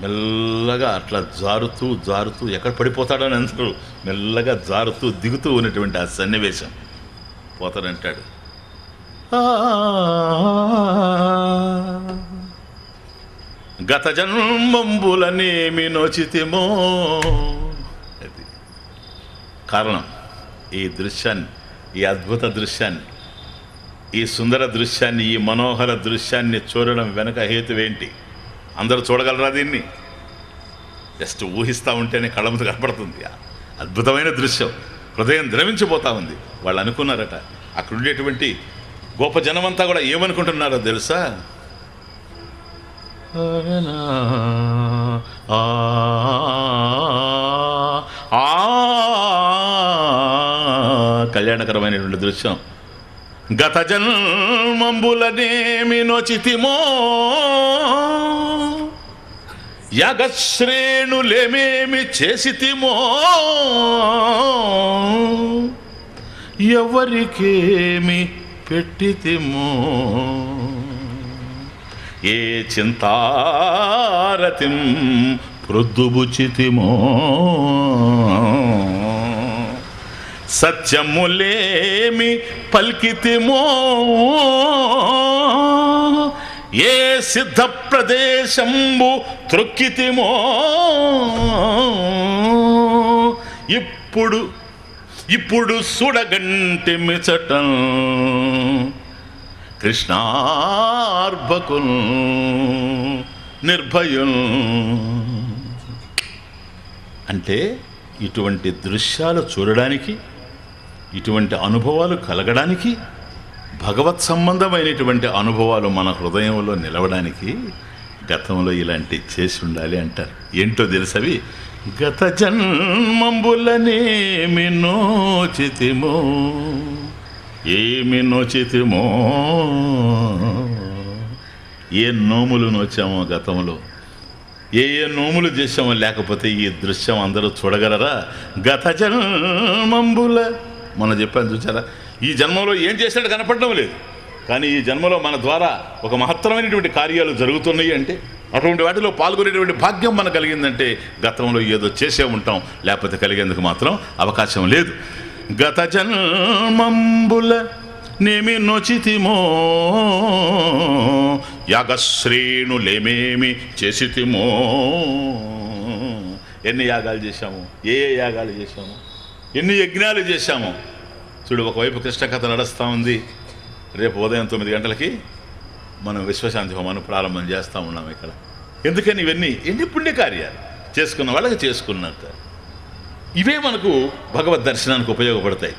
మెల్లగా అట్లా జారుతూ జారుతూ ఎక్కడ పడిపోతాడని అందరూ మెల్లగా జారుతూ దిగుతూ ఉన్నటువంటి ఆ సన్నివేశం పోతాడంటాడు. గత జన్మంబులనేమి నోచితేమో అది. కారణం ఈ దృశ్యాన్ని ఈ అద్భుత దృశ్యాన్ని ఈ సుందర దృశ్యాన్ని ఈ మనోహర దృశ్యాన్ని చూడడం వెనక హేతువేంటి? అందరూ చూడగలరా దీన్ని? జస్ట్ ఊహిస్తూ ఉంటేనే కళ్ళ ముందు కనపడుతుంది. ఆ అద్భుతమైన దృశ్యం. హృదయం ద్రవించిపోతూ ఉంది. వాళ్ళు అనుకున్నారట అక్కడ ఉండేటువంటి గొప్ప జనమంతా కూడా ఏమనుకుంటున్నారో తెలుసా? ఆ, ఆ, కళ్యాణకరమైనటువంటి దృశ్యం. గత జన్మంబులనేమి నోచితిమో యగశ్రేణులేమేమి చేసితిమో? ఎవరికేమి పెట్టితిమో? ఏ చింతారతిం ప్రొద్దుబుచితిమో? సత్యములేమి పల్కితిమో? ఏ సిద్ధ ప్రదేశంబు త్రొక్కితిమో? ఇప్పుడు ఇప్పుడు సుడగంటి మిచటం కృష్ణార్భకుల్ నిర్భయం అంటే ఇటువంటి దృశ్యాలు చూడడానికి ఇటువంటి అనుభవాలు కలగడానికి భగవత్ సంబంధమైనటువంటి అనుభవాలు మన హృదయంలో నిలవడానికి గతంలో ఇలాంటి చేసి ఉండాలి అంటారు. ఏంటో తెలుసవి గత జన్మంబులనేమి నోచితిమో ఏమి నోచితిమో. ఏ నోములు నోచామో గతంలో ఏ ఏ నోములు చేసామో లేకపోతే ఈ దృశ్యం అందరూ చూడగలరా? గత జన్మంబుల మనం చెప్పాను చూసారా? ఈ జన్మలో ఏం చేశాడు కనపడడం లేదు. కానీ ఈ జన్మలో మన ద్వారా ఒక మహత్తరమైనటువంటి కార్యాలు జరుగుతున్నాయి అంటే అటువంటి వాటిలో పాల్గొనేటువంటి భాగ్యం మనకు కలిగిందంటే గతంలో ఏదో చేసే ఉంటాం లేకపోతే కలిగేందుకు మాత్రం అవకాశం లేదు. గత జన్మంబుల నేమి నొచితిమో యాగశ్రేణులేమేమి చేసితిమో. ఎన్ని యాగాలు చేశాము? ఏ ఏ యాగాలు చేశాము? ఎన్ని యజ్ఞాలు చేశాము? చూడు ఒకవైపు కృష్ణ కథ నడుస్తూ ఉంది. రేపు ఉదయం తొమ్మిది గంటలకి మనం విశ్వశాంతి హోమాన్ని ప్రారంభం చేస్తూ ఉన్నాం ఇక్కడ. ఎందుకని ఇవన్నీ? ఎన్ని పుణ్యకార్యాలు చేసుకున్న వాళ్ళకి చేసుకున్నంత. ఇవే మనకు భగవద్ దర్శనానికి ఉపయోగపడతాయి.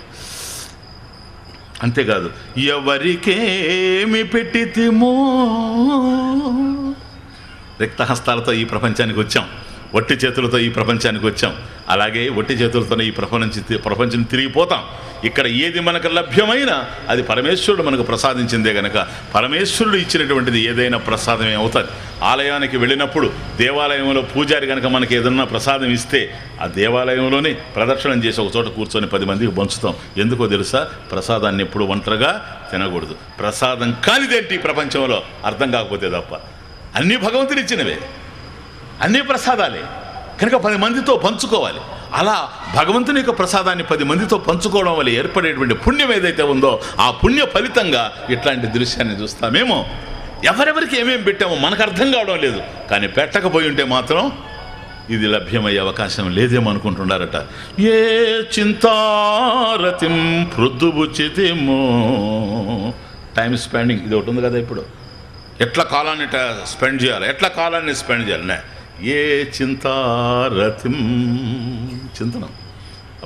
అంతేకాదు ఎవరికేమి పెట్టితిమో? రిక్తహస్తాలతో ఈ ప్రపంచానికి వచ్చాం. వట్టి చేతులతో ఈ ప్రపంచానికి వచ్చాం. అలాగే ఒట్టి చేతులతోనే ఈ ప్రపంచ ప్రపంచం తిరిగిపోతాం. ఇక్కడ ఏది మనకు లభ్యమైనా అది పరమేశ్వరుడు మనకు ప్రసాదించిందే గనక. పరమేశ్వరుడు ఇచ్చినటువంటిది ఏదైనా ప్రసాదమే అవుతుంది. ఆలయానికి వెళ్ళినప్పుడు దేవాలయంలో పూజారి కనుక మనకి ఏదన్నా ప్రసాదం ఇస్తే ఆ దేవాలయంలోనే ప్రదక్షిణం చేసి ఒక చోట కూర్చొని పది మందికి పంచుతాం. ఎందుకో తెలుసా? ప్రసాదాన్ని ఎప్పుడు ఒంటరిగా తినకూడదు. ప్రసాదం కానిదేంటి ప్రపంచంలో? అర్థం కాకపోతే తప్ప. అన్నీ భగవంతుడు ఇచ్చినవే అన్నీ ప్రసాదాలే. కనుక పది మందితో పంచుకోవాలి. అలా భగవంతుని యొక్క ప్రసాదాన్ని పది మందితో పంచుకోవడం వల్ల ఏర్పడేటువంటి పుణ్యం ఏదైతే ఉందో ఆ పుణ్య ఫలితంగా ఇట్లాంటి దృశ్యాన్ని చూస్తామేమో ఎవరెవరికి ఏమేమి పెట్టామో మనకు అర్థం కావడం లేదు. కానీ పెట్టకపోయి ఉంటే మాత్రం ఇది లభ్యమయ్యే అవకాశం లేదేమో అనుకుంటున్నారట. ఏ చింతారతిం ప్రొద్దుబుచ్చితేమో టైం స్పెండింగ్ ఇది ఒకటి ఉంది కదా ఇప్పుడు. ఎట్లా కాలాన్ని స్పెండ్ చేయాలి? ఎట్లా కాలాన్ని స్పెండ్ చేయాలి? ఏ చింతారతిం చింతనం.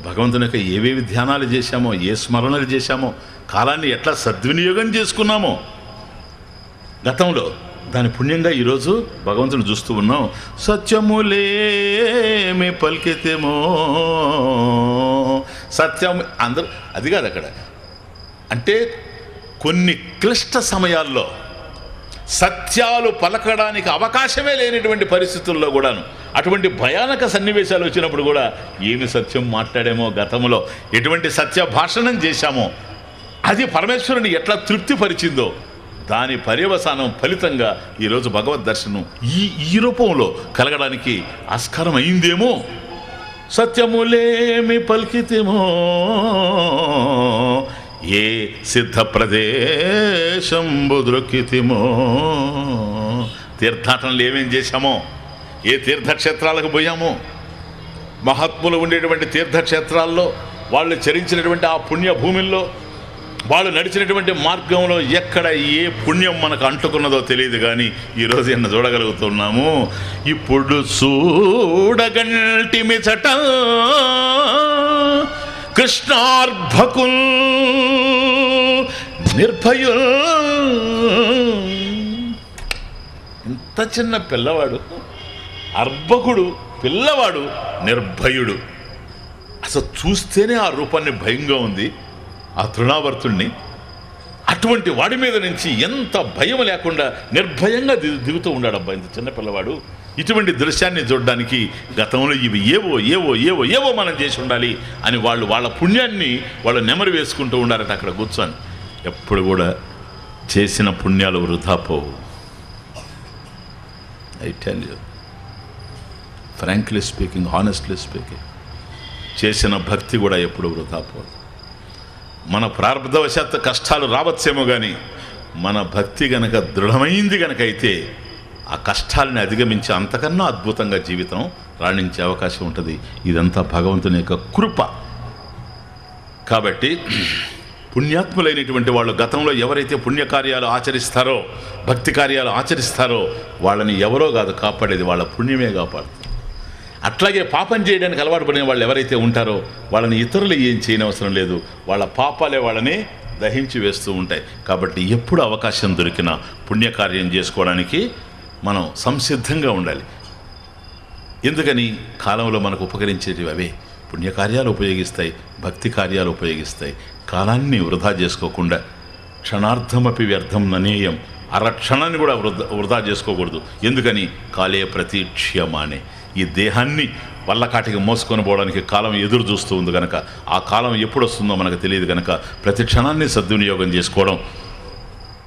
భగవంతుని యొక్క ఏవేవి ధ్యానాలు చేశామో ఏ స్మరణలు చేశామో కాలాన్ని ఎట్లా సద్వినియోగం చేసుకున్నామో గతంలో దాని పుణ్యంగా ఈరోజు భగవంతుని చూస్తూ ఉన్నాం. సత్యములేమి పలికితేమో. సత్యం అందరూ అది కాదు అక్కడ. అంటే కొన్ని క్లిష్ట సమయాల్లో సత్యాలు పలకడానికి అవకాశమే లేనటువంటి పరిస్థితుల్లో కూడాను అటువంటి భయానక సన్నివేశాలు వచ్చినప్పుడు కూడా ఏమి సత్యం మాట్లాడామో గతంలో ఎటువంటి సత్య భాషణం చేశామో అది పరమేశ్వరుని ఎట్లా తృప్తిపరిచిందో దాని పర్యవసానం ఫలితంగా ఈరోజు భగవద్ దర్శనం ఈ ఈ రూపంలో కలగడానికి ఆస్కారం అయిందేమో సత్యములేమి పలికితేమో ఏ సిద్ధ ప్రదేశం దొరికితిమో తీర్థాటనలు ఏమేం చేశామో? ఏ తీర్థక్షేత్రాలకు పోయామో? మహాత్ములు ఉండేటువంటి తీర్థక్షేత్రాల్లో వాళ్ళు చరించినటువంటి ఆ పుణ్య భూమిల్లో వాళ్ళు నడిచినటువంటి మార్గంలో ఎక్కడ ఏ పుణ్యం మనకు అంటుకున్నదో తెలియదు కానీ ఈరోజు ఎన్న చూడగలుగుతున్నాము. ఇప్పుడు చూడగంటి మిచట కృష్ణార్భకుల్ నిర్భయు ఇంత చిన్న పిల్లవాడు అర్భకుడు పిల్లవాడు నిర్భయుడు. అసలు చూస్తేనే ఆ రూపాన్ని భయంగా ఉంది ఆ తృణావర్తుణ్ణి. అటువంటి వాడి మీద నుంచి ఎంత భయం లేకుండా నిర్భయంగా దిగు దిగుతూ ఉన్నాడు అబ్బాయి ఇంత చిన్న పిల్లవాడు. ఇటువంటి దృశ్యాన్ని చూడడానికి గతంలో ఇవి ఏవో ఏవో ఏవో ఏవో మనం చేసి ఉండాలి అని వాళ్ళు వాళ్ళ పుణ్యాన్ని వాళ్ళు నెమరు వేసుకుంటూ ఉండారట అక్కడ కూర్చొని. ఎప్పుడు కూడా చేసిన పుణ్యాలు వృధా పోవు. I tell you frankly speaking honestly speaking చేసిన భక్తి కూడా ఎప్పుడు వృధా పోదు. మన ప్రారంభవశాత్తు కష్టాలు రావచ్చేమో కానీ మన భక్తి గనక దృఢమైంది గనక అయితే ఆ కష్టాలని అధిగమించి అంతకన్నా అద్భుతంగా జీవితం రాణించే అవకాశం ఉంటుంది. ఇదంతా భగవంతుని యొక్క కృప. కాబట్టి పుణ్యాత్ములైనటువంటి వాళ్ళు గతంలో ఎవరైతే పుణ్యకార్యాలు ఆచరిస్తారో భక్తి కార్యాలు ఆచరిస్తారో వాళ్ళని ఎవరో కాదు కాపాడేది వాళ్ళ పుణ్యమే కాపాడుతుంది. అట్లాగే పాపం చేయడానికి అలవాటు పడిన వాళ్ళు ఎవరైతే ఉంటారో వాళ్ళని ఇతరులు ఏం చేయనవసరం లేదు. వాళ్ళ పాపాలే వాళ్ళని దహించి వేస్తూ ఉంటాయి. కాబట్టి ఎప్పుడు అవకాశం దొరికినా పుణ్యకార్యం చేసుకోవడానికి మనం సంసిద్ధంగా ఉండాలి. ఎందుకని? కాలంలో మనకు ఉపకరించేటివి అవే. పుణ్యకార్యాలు ఉపయోగిస్తాయి భక్తి కార్యాలు ఉపయోగిస్తాయి. కాలాన్ని వృధా చేసుకోకుండా క్షణార్థమపి వ్యర్థం ననేయం. అరక్షణాన్ని కూడా వృధా వృధా చేసుకోకూడదు. ఎందుకని? కాలే ప్రతీక్ష్యమానే. ఈ దేహాన్ని వల్లకాటికి మోసుకొని పోవడానికి కాలం ఎదురు చూస్తూ ఉంది కనుక ఆ కాలం ఎప్పుడు వస్తుందో మనకు తెలియదు కనుక ప్రతి క్షణాన్ని సద్వినియోగం చేసుకోవడం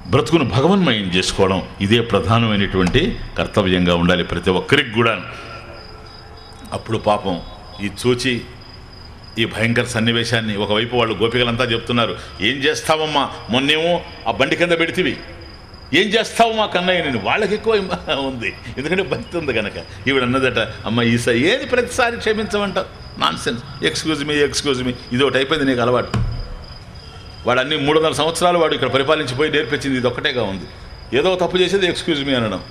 బ్రతుకును భగవన్మయం చేసుకోవడం ఇదే ప్రధానమైనటువంటి కర్తవ్యంగా ఉండాలి ప్రతి ఒక్కరికి కూడా అప్పుడు పాపం ఈ చూచి ఈ భయంకర సన్నివేశాన్ని ఒకవైపు వాళ్ళు గోపికలంతా చెప్తున్నారు. ఏం చేస్తావమ్మా? మొన్నేమో ఆ బండి కింద పెడితివి. ఏం చేస్తావు మా కన్నయ్య నేను? వాళ్ళకి ఎక్కువ ఉంది. ఎందుకంటే భక్తి ఉంది కనుక ఈవిడ అన్నదట అమ్మ ఈసా ఏది ప్రతిసారి క్షమించమంట nonsense excuse me excuse me. ఇది ఒకటి అయిపోయింది నీకు అలవాటు. వాడు అన్ని మూడు వందల సంవత్సరాలు వాడు ఇక్కడ పరిపాలించిపోయి నేర్పించింది ఇది ఒక్కటేగా ఉంది. ఏదో తప్పు చేసేది ఎక్స్క్యూజ్ మీ అనడం.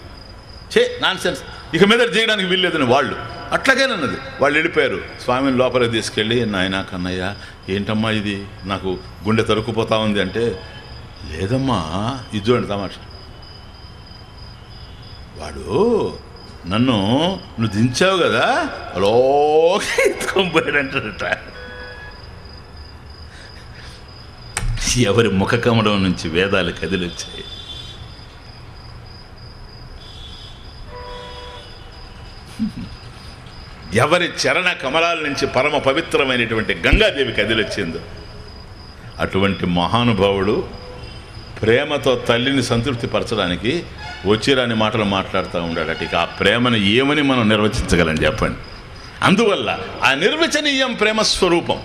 చే నాన్ సెన్స్ ఇక మీద చేయడానికి వీల్లేదని వాళ్ళు. అట్లాగేనన్నది. వాళ్ళు వెళ్ళిపోయారు. స్వామిని లోపలికి తీసుకెళ్ళి నాయనా కన్నయ్య ఏంటమ్మా ఇది? నాకు గుండె తరుక్కుపోతా ఉంది. అంటే లేదమ్మా ఇది చూడండి తమాషా. వాడు నన్ను నువ్వు దించావు కదా లోకి ఎత్తుకొని ఎవరి ముఖ కమడం నుంచి వేదాలు కదిలొచ్చాయి. ఎవరి చరణ కమలాల నుంచి పరమ పవిత్రమైనటువంటి గంగాదేవి కదిలొచ్చిందో. అటువంటి మహానుభావుడు ప్రేమతో తల్లిని సంతృప్తి పరచడానికి వచ్చిరాని మాటలు మాట్లాడుతూ ఉండాడట ఇక ఆ ప్రేమను ఏమని మనం నిర్వచించగలం చెప్పండి. అందువల్ల ఆ నిర్వచనీయం ప్రేమ స్వరూపం.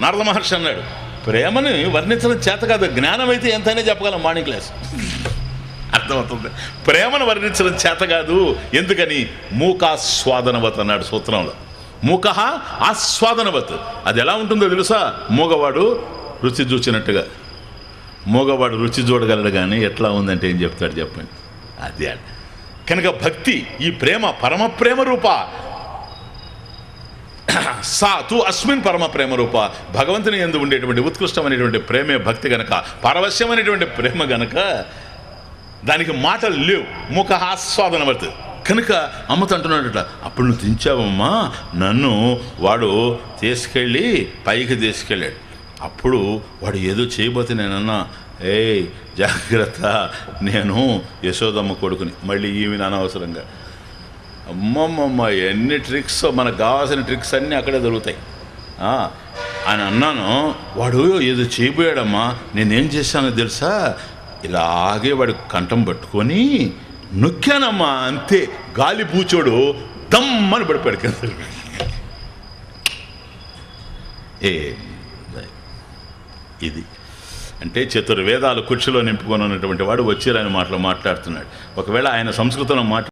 నారద మహర్షి అన్నాడు ప్రేమని వర్ణించడం చేత కాదు జ్ఞానం అయితే ఎంతైనా చెప్పగలం మార్నింగ్ క్లాస్. అర్థమవుతుంది. ప్రేమను వర్ణించడం చేత కాదు ఎందుకని? మూకాస్వాదనవత్ అన్నాడు సూత్రంలో. మూక ఆస్వాదనవత్. అది ఎలా ఉంటుందో తెలుసా? మూగవాడు రుచి చూచినట్టుగా. మూగవాడు రుచి చూడగలడు కానీ ఎట్లా ఉందంటే ఏం చెప్తాడు చెప్పండి. అది కనుక భక్తి ఈ ప్రేమ పరమ ప్రేమ రూప. సా తు అస్మిన్ పరమ ప్రేమ రూప. భగవంతుని ఎందు ఉండేటువంటి ఉత్కృష్టమైనటువంటి ప్రేమే భక్తి గనక పరవశ్యమైనటువంటి ప్రేమ గనక దానికి మాటలు లేవు. ముఖ పడుతుంది కనుక అమ్మతో అంటున్నాడట అప్పుడు నువ్వు తించావమ్మా నన్ను వాడు తీసుకెళ్ళి పైకి తీసుకెళ్ళాడు. అప్పుడు వాడు ఏదో చేయబోతే నేనన్నా ఏయ్ జాగ్రత్త నేను యశోదమ్మ కొడుకుని. మళ్ళీ ఈమెను అనవసరంగా. అమ్మమ్మమ్మ ఎన్ని ట్రిక్స్ మనకు కావాల్సిన ట్రిక్స్ అన్నీ అక్కడే దొరుకుతాయి. అని అన్నాను. వాడు ఏదో చేయబోయాడమ్మా నేనేం చేశానో తెలుసా? ఇలాగే వాడి కంఠం పట్టుకొని నొక్కానమ్మా అంతే. గాలి పూచోడు దమ్మని పడిపోయాడు కింద ఏ ఇది. అంటే చతుర్వేదాలు కుర్చీలో నింపుకొని ఉన్నటువంటి వాడు వచ్చారని మాటలు మాట్లాడుతున్నాడు. ఒకవేళ ఆయన సంస్కృతంలో మాట్లా